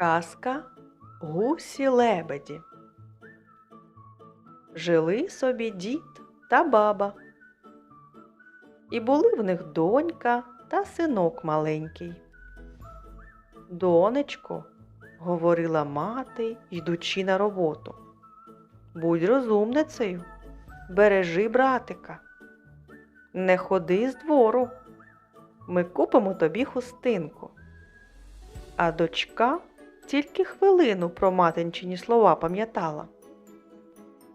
Казка Гусі лебеді. Жили собі дід та баба. І були в них донька та синок маленький. Донечко, говорила мати, йдучи на роботу. Будь розумницею, бережи братика. Не ходи з двору. Ми купимо тобі хустинку. А дочка тільки хвилину про матинчині слова пам'ятала.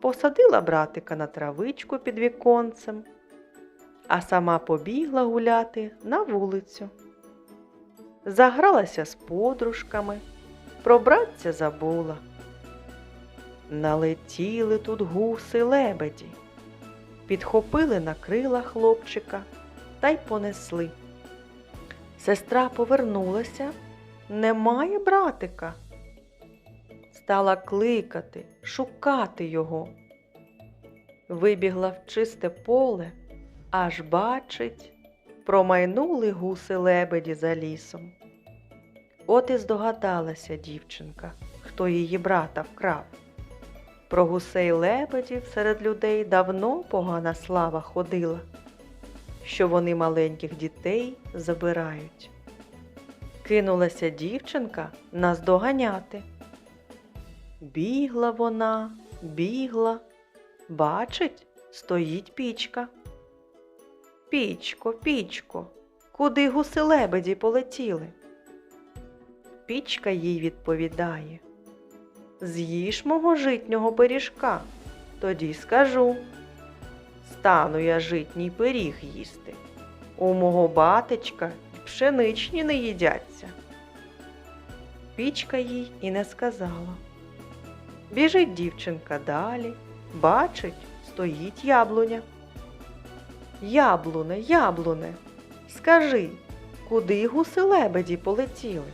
Посадила братика на травичку під віконцем, а сама побігла гуляти на вулицю. Загралася з подружками, про братця забула. Налетіли тут гуси лебеді, підхопили на крила хлопчика та й понесли. Сестра повернулася немає братика. Стала кликати, шукати його. Вибігла в чисте поле, аж бачить, промайнули гуси лебеді за лісом. От і здогадалася дівчинка, хто її брата вкрав. Про гусей лебедів серед людей давно погана слава ходила, що вони маленьких дітей забирають кинулася дівчинка наздоганяти. Бігла вона, бігла, бачить, стоїть пічка. Пічко, пічко, куди гуси лебеді полетіли? Пічка їй відповідає З'їж мого житнього пиріжка, тоді скажу. Стану я житній пиріг їсти. У мого батечка пшеничні не їдяться. Пічка їй і не сказала. Біжить дівчинка далі, бачить, стоїть яблуня. Яблуне, яблуне, скажи, куди гуси лебеді полетіли?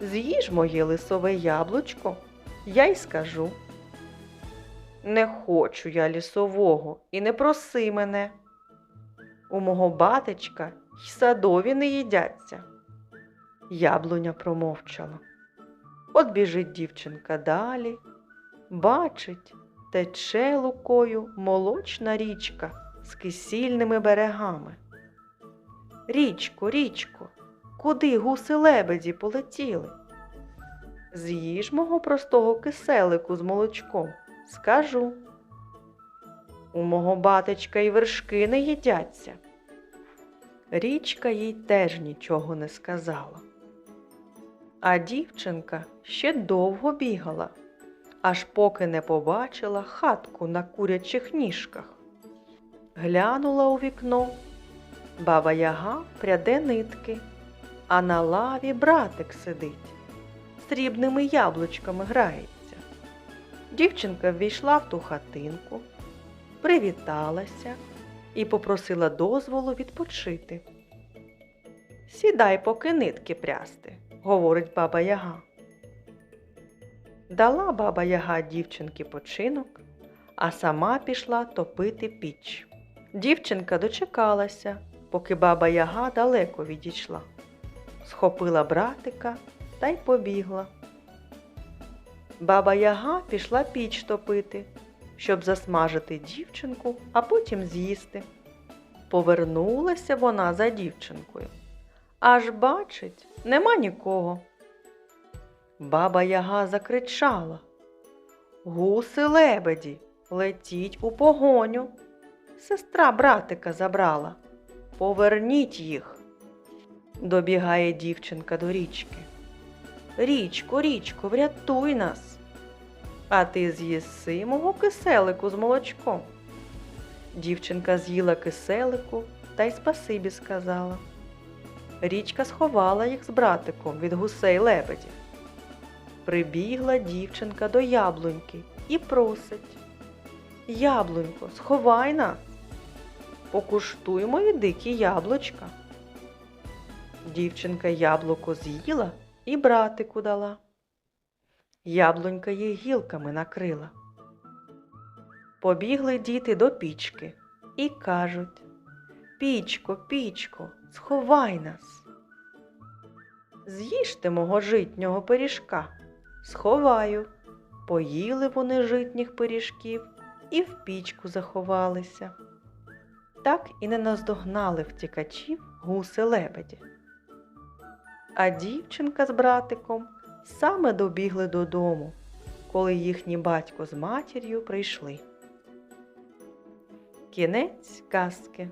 З'їж моє лисове яблучко, я й скажу. Не хочу я лісового і не проси мене. У мого батечка й садові не їдяться. Яблуня промовчала. От біжить дівчинка далі, бачить, тече лукою молочна річка з кисільними берегами. Річко, річко, куди гуси лебеді полетіли? З'їж мого простого киселику з молочком, скажу. У мого батечка й вершки не їдяться. Річка їй теж нічого не сказала. А дівчинка ще довго бігала, аж поки не побачила хатку на курячих ніжках. Глянула у вікно, баба яга пряде нитки, а на лаві братик сидить, срібними яблучками грається. Дівчинка ввійшла в ту хатинку, привіталася і попросила дозволу відпочити. Сідай, поки нитки прясти, говорить баба Яга. Дала баба Яга дівчинки починок, а сама пішла топити піч. Дівчинка дочекалася, поки баба Яга далеко відійшла. Схопила братика та й побігла. Баба Яга пішла піч топити, щоб засмажити дівчинку, а потім з'їсти. Повернулася вона за дівчинкою. Аж бачить, нема нікого. Баба Яга закричала Гуси лебеді, летіть у погоню. Сестра братика забрала. Поверніть їх. Добігає дівчинка до річки. Річко, річко, врятуй нас. А ти з'їси мого киселику з молочком. Дівчинка з'їла киселику та й спасибі сказала. Річка сховала їх з братиком від гусей лебедів. Прибігла дівчинка до яблуньки і просить Яблунько, сховай нас, покуштуй мої дикі яблучка. Дівчинка яблуко з'їла і братику дала. Яблунька її гілками накрила. Побігли діти до пічки і кажуть Пічко, пічко, сховай нас. З'їжте мого житнього пиріжка. Сховаю. Поїли вони житніх пиріжків і в пічку заховалися. Так і не наздогнали втікачів гуси лебеді. А дівчинка з братиком саме добігли додому, коли їхній батько з матір'ю прийшли. Кінець казки.